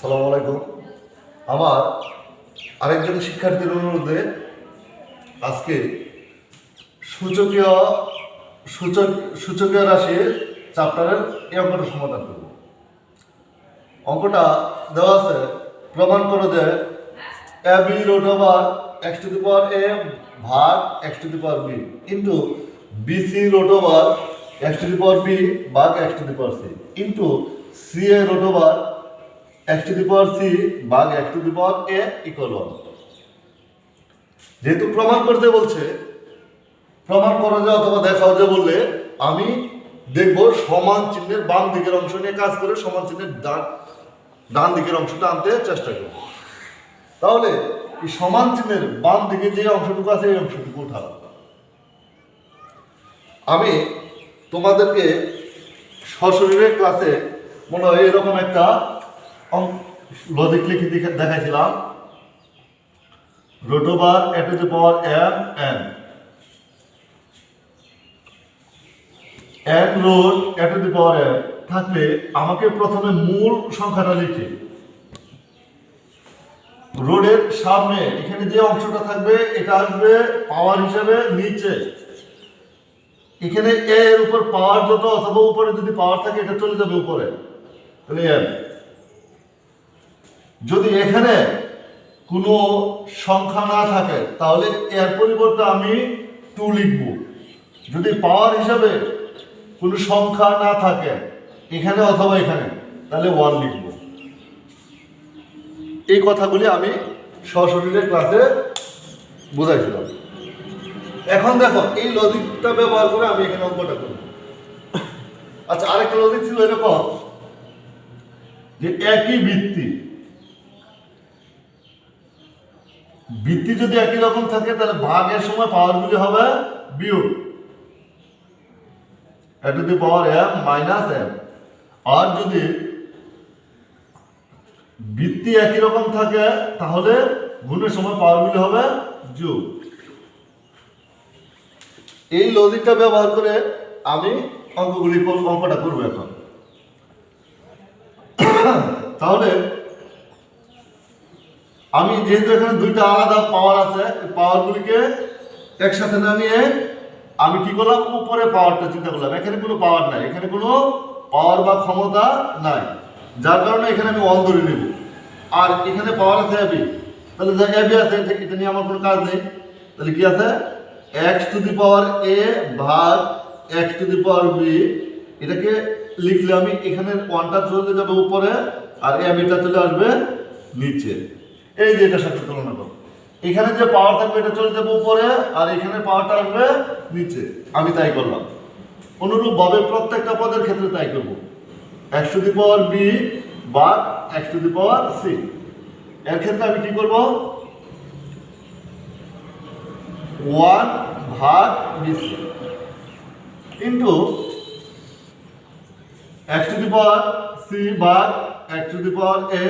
আসসালামু আলাইকুম। আমার আরেকজন শিক্ষার্থীর অনুরোধে আজকে সূচকীয় সূচক সূচকীয় রাশির চ্যাপ্টারের এই অঙ্কটা সমাধান করব। অঙ্কটা দেওয়া আছে, প্রমাণ করো যে A B root over X to the power A ভাগ X to the power B into B C root over X to the power B ভাগ X to the power C into C A root over X to the power C ভাগ X to the power A equal one যেহেতু প্রমাণ করতে বলছে, প্রমাণ করা যায় অথবা দেখাও যে বললে, আমি দেখব সমান চিহ্নের বাম দিকের অংশ নিয়ে কাজ করে সমান চিহ্নের ডান ডান দিকের অংশটা আনতে চেষ্টা করব। তাহলে এই সমান চিহ্নের বাম দিকে যে অংশটুকু আছে, এই অংশটুকু উঠাবো আমি তোমাদেরকে সশরীরে ক্লাসে মনে হয় এরকম একটা লজিক লিখে দেখে- দেখাইছিলাম। রোটোবার A to the power M N N root A to the power M থাকলে আমাকে প্রথমে মূল সংখ্যাটা লিখে। রোডের সামনে এখানে যে অংশটা থাকবে, এটা আসবে পাওয়ার হিসাবে নিচে। এখানে এর উপর পাওয়ার যত অথবা উপরে যদি পাওয়ার থাকে, এটা চলে যাবে উপরে। তাহলে এম যদি এখানে কোনো সংখ্যা না থাকে, তাহলে এর পরিবর্তে আমি টু লিখব। যদি পাওয়ার হিসাবে কোনো সংখ্যা না থাকে, এখানে অথবা এখানে, তাহলে ওয়ান লিখব। এই কথাগুলি আমি সশরীরের ক্লাসে বোঝাইছিলাম। এখন দেখো, এই লজিকটা ব্যবহার করে আমি এখানে অঙ্কটা করব। আচ্ছা আরেকটা লজিক ছিল এরকম যে একই বৃত্তি বৃত্তি যদি একই রকম থাকে, তাহলে ভাগের সময় পাওয়ারগুলি হবে বিয়োগ। A to power M minus M আর যদি বৃত্তি একই রকম থাকে, তাহলে গুণের সময় পাওয়ারগুলি হবে যোগ। এই লজিকটা ব্যবহার করে আমি অঙ্কগুলি, অঙ্কটা করব এখন। তাহলে আমি যেহেতু এখানে দুইটা আলাদা পাওয়ার আছে পাওয়ারগুলিকে একসাথে নামিয়ে আমি কি করলাম? উপরে পাওয়ারটা চিন্তা করলাম। এখানে কোনো পাওয়ার নাই। এখানে কোনো পাওয়ার বা ক্ষমতা নাই। যার কারণে এখানে আমি অন ধরে নেব। আর এখানে পাওয়ার আছে অ্যাবি তাহলে যা অ্যাবি আছে এটা নিয়ে আমার কোনো কাজ নেই। তাহলে কি আছে? X to the power A ভাগ X to the power B এটাকে লিখলে আমি এখানে ওয়ানটা চলে যাবে উপরে, আর অ্যাবিটা চলে আসবে নিচে। এই যে এটার সাথে তুলনা করো। এখানে যে পাওয়ার থাকবে, এটা চলে যাবে উপরে, আর এখানে পাওয়ারটা আসবে নিচে। আমি তাই করলাম। অনুরূপভাবে প্রত্যেকটা পদের ক্ষেত্রে তাই করব। X to the power B বা X to the power C এর ক্ষেত্রে আমি কি করব? ওয়ান ভাগ B C into X to the power C X to the power A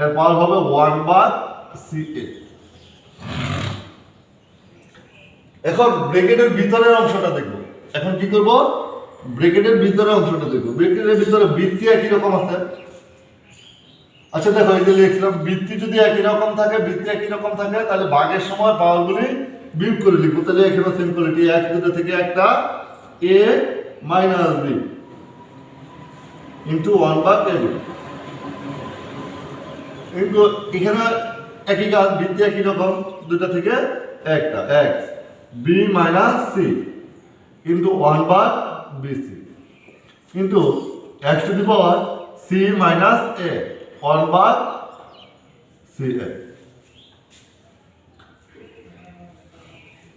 এর পাওয়ার হবে ওয়ান ভাগ সি এ এখন ব্রেকেটের ভিতরের অংশটা দেখব। এখন কি করব? ব্রেকেটের ভিতরের অংশটা দেখব। ব্রেকেটের ভিতরে বৃত্তি একই রকম আছে। আচ্ছা দেখো, এই যে লিখছিলাম বৃত্তি যদি একই রকম থাকে, বৃত্তি একই রকম থাকে, তাহলে ভাগের সময় পাওয়ারগুলি বিয়োগ করে লিখব। তাহলে এখানে সিম্পলিটি এক দুটো থেকে একটা A minus B into one বা বি কিন্তু এখানে একই কাজ বৃত্তি একই রকম দুটা থেকে একটা এক্স বি মাইনাস সি কিন্তু ওয়ান বার বিসি কিন্তু X to the power C minus A one bar C A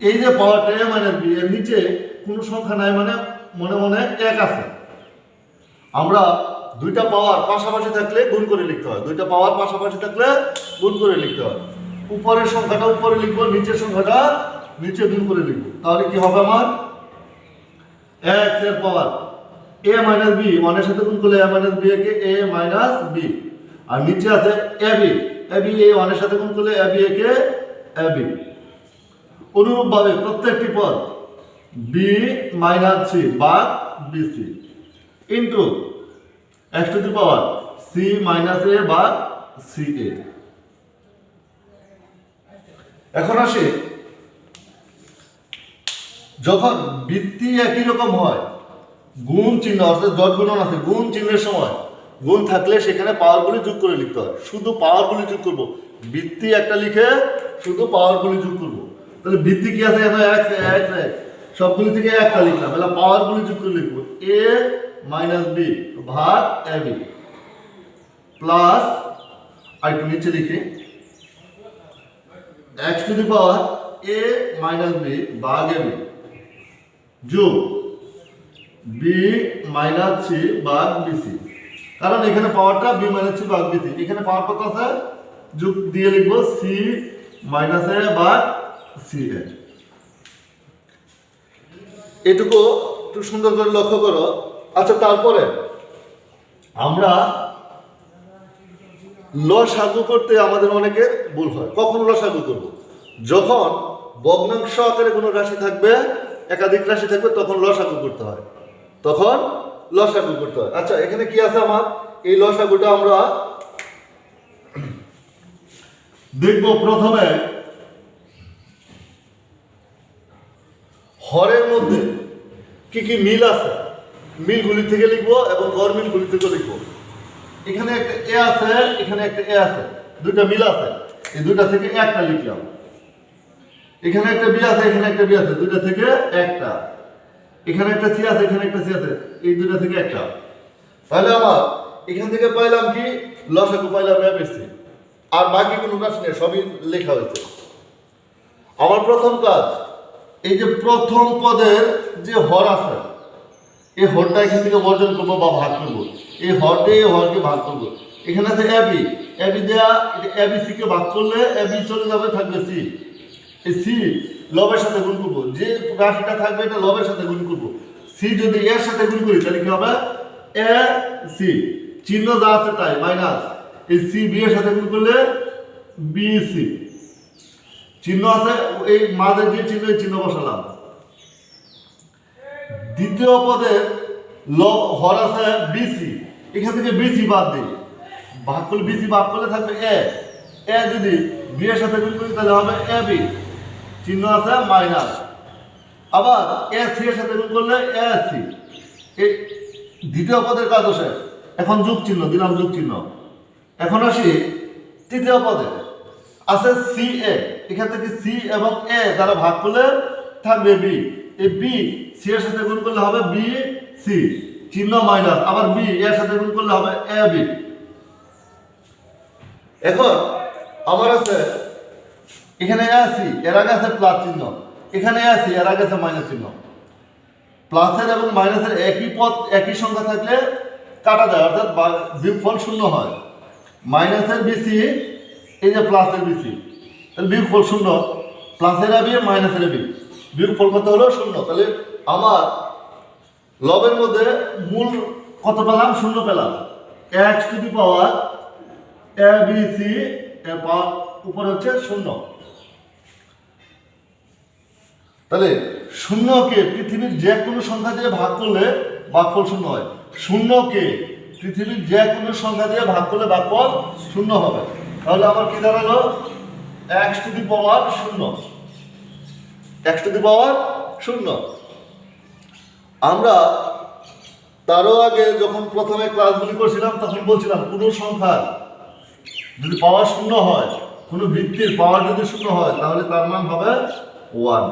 এই যে পাওয়ারটা এ মাইনাস বি এর নিচে কোনো সংখ্যা নাই মানে মনে মনে এক আছে। আমরা দুইটা পাওয়ার পাশাপাশি থাকলে গুণ করে লিখতে হয়। দুইটা পাওয়ার পাশাপাশি থাকলে গুণ করে লিখতে হয়। উপরের সংখ্যাটা উপরে লিখব, নিচের সংখ্যাটা নিচে গুণ করে লিখব। তাহলে কি হবে আমার? এক্সের পাওয়ার এ মাইনাস বি ওয়ানের সাথে গুণ করলে এ মাইনাস বি একে এ মাইনাস বি আর নিচে আছে A B A B A ওয়ানের সাথে গুণ করলে এ বি একে এ বি অনুরূপভাবে প্রত্যেকটি পদ বি মাইনাস সি বা B C into X to the power C minus A বা সি এ। এখন আসি, যখন বৃত্তি একই রকম হয়, গুণ চিহ্ন, অর্থাৎ ডট গুণন আছে, গুণ চিহ্নের সময়, গুণ থাকলে সেখানে পাওয়ারগুলি যোগ করে লিখতে হয়। শুধু পাওয়ারগুলি যোগ করব। বৃত্তি একটা লিখে শুধু পাওয়ারগুলি যোগ করব। তাহলে বৃত্তি কি আছে? এক এক সবগুলি থেকে একটা লিখলাম। তাহলে পাওয়ারগুলি যোগ করে লিখব। এ মাইনাস বি ভাগ এ বি প্লাস আর একটু নিচে লিখি X to the power A minus B ভাগ এ বি যোগ বি মাইনাস সি ভাগ বিসি কারণ এখানে পাওয়ারটা বি মাইনাস সি ভাগ বিসি এখানে পাওয়ার কত আছে? যোগ দিয়ে লিখব সি মাইনাস এ ভাগ সি এ এটুকু একটু সুন্দর করে লক্ষ্য করো আচ্ছা তারপরে আমরা লসাগু করতে আমাদের অনেকের ভুল হয়। কখন লসাগু করব? যখন ভগ্নাংশ আকারে কোনো রাশি থাকবে, একাধিক রাশি থাকবে, তখন লসাগু করতে হয়। তখন লসাগু করতে হয়। আচ্ছা এখানে কি আছে আমার? এই লসাগুটা আমরা দেখব প্রথমে হরের মধ্যে কি কি মিল আছে? মিলগুলি থেকে লিখব এবং গড় মিলগুলি থেকে লিখব। এখানে একটা এ আছে, এখানে একটা এ আছে, দুইটা মিল আছে। এই দুইটা থেকে একটা লিখলাম। এখানে একটা বি আছে, এখানে একটা বি আছে, দুইটা থেকে একটা। এখানে একটা সি আছে, এখানে একটা সি আছে, এই দুইটা থেকে একটা। তাহলে আমার এখান থেকে পাইলাম কি? লসাগু পাইলাম এবিসি আর বাকি কোনো কাজ নেই, সবই লেখা হয়েছে। আমার প্রথম কাজ, এই যে প্রথম পদের যে হর আছে এই হরটা এখান থেকে বর্জন করব বা ভাগ করব। এই হর দিয়ে এই হরকে ভাগ করব। এখানে আছে অ্যাবি অ্যাবি দেয়া এবি সি কে ভাগ করলে এবি চলে যাবে, থাকবে সি। এই সি লবের সাথে গুণ করব। যে রাশিটা থাকবে এটা লবের সাথে গুণ করব। সি যদি এর সাথে গুণ করি, তাহলে কি হবে? A, C. চিহ্ন যা আছে তাই, মাইনাস। এই সি, বি এর সাথে গুণ করলে বি, সি। চিহ্ন আছে, এই মাঝে যে চিহ্ন, এই চিহ্ন বসালাম। দ্বিতীয় পদে ল হর আছে বিসি এখান থেকে বিসি বাদ দিই। ভাগ করলে বিসি ভাগ করলে থাকবে এ। এ যদি বি এর সাথে গুণ করি, তাহলে হবে এ, বি। চিহ্ন আছে, মাইনাস। আবার এ, সি এর সাথে গুণ করলে এ, সি। এই দ্বিতীয় পদের কাজ শেষ। এখন যোগ চিহ্ন, দিলাম যোগ চিহ্ন। এখন আসি তৃতীয় পদে। আছে সি, এ। এখান থেকে সি এবং এ দ্বারা ভাগ করলে থাকবে বি। এই বি সি এর সাথে গুণ করলে হবে বি সি চিহ্ন মাইনাস আবার বি এর সাথে গুণ করলে হবে এ বি এখন আমার আছে, এখানে আসি এর আগে আছে প্লাস চিহ্ন। এখানে আসি এর আগে আছে মাইনাস চিহ্ন। প্লাসের এবং মাইনাসের একই পদ একই সংখ্যা থাকলে কাটা যায়, অর্থাৎ বা- বিয়োগফল শূন্য হয়। মাইনাসের বেশি এই যে প্লাসের বেশি তাহলে বিয়োগফল শূন্য। প্লাসের বি মাইনাসের বি বিয়োগফল কত হলো? শূন্য। তাহলে আমার লবের মধ্যে মূল কত পেলাম, শূন্য পেলাম। X to the power A B C উপরে হচ্ছে শূন্য। তাহলে শূন্যকে পৃথিবীর যে কোনো সংখ্যা দিয়ে ভাগ করলে ভাগফল শূন্য হয়। শূন্যকে পৃথিবীর যে কোনো সংখ্যা দিয়ে ভাগ করলে ভাগফল শূন্য হবে। তাহলে আমার কি দাঁড়াল? এক্স টু দি পাওয়ার শূন্য। এক্স টু দি পাওয়ার শূন্য। আমরা তারও আগে যখন প্রথমে ক্লাসগুলি করছিলাম, তখন বলছিলাম, কোনো সংখ্যার যদি পাওয়ার শূন্য হয়, কোনো বৃত্তির পাওয়ার যদি শূন্য হয়, তাহলে তার মান হবে ওয়ান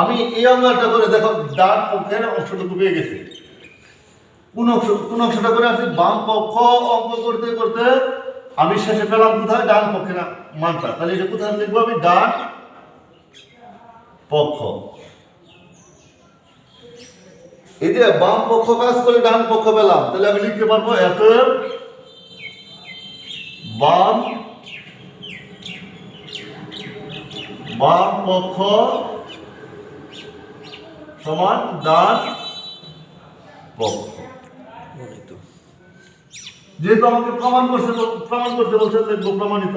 আমি এই অঙ্কটা করে দেখো, ডান পক্ষের অংশটুকু পেয়ে গেছি। কোন অংশ, কোন অংশটা করে আসি বাম পক্ষ অঙ্ক করতে করতে আমি শেষে পেলাম কোথায়? ডান পক্ষের মানটা। তাহলে এটা কোথায় লিখব আমি? ডান পক্ষ। এই যে বাম পক্ষ কাজ করে ডান পক্ষ পেলাম তাহলে আমি লিখতে পারব এত বাম বাম পক্ষ সমান ডান পক্ষ। যেহেতু আমাকে প্রমাণ করছে প্রমাণ করতে বলছে দেখব প্রমাণিত।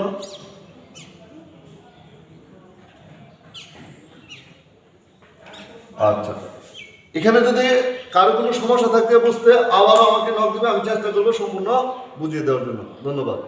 আচ্ছা। এখানে যদি কারও কোনো সমস্যা থাকতে বুঝতে আবারও আমাকে নক দেবে, আমি চেষ্টা করব সম্পূর্ণ বুঝিয়ে দেওয়ার জন্য। ধন্যবাদ।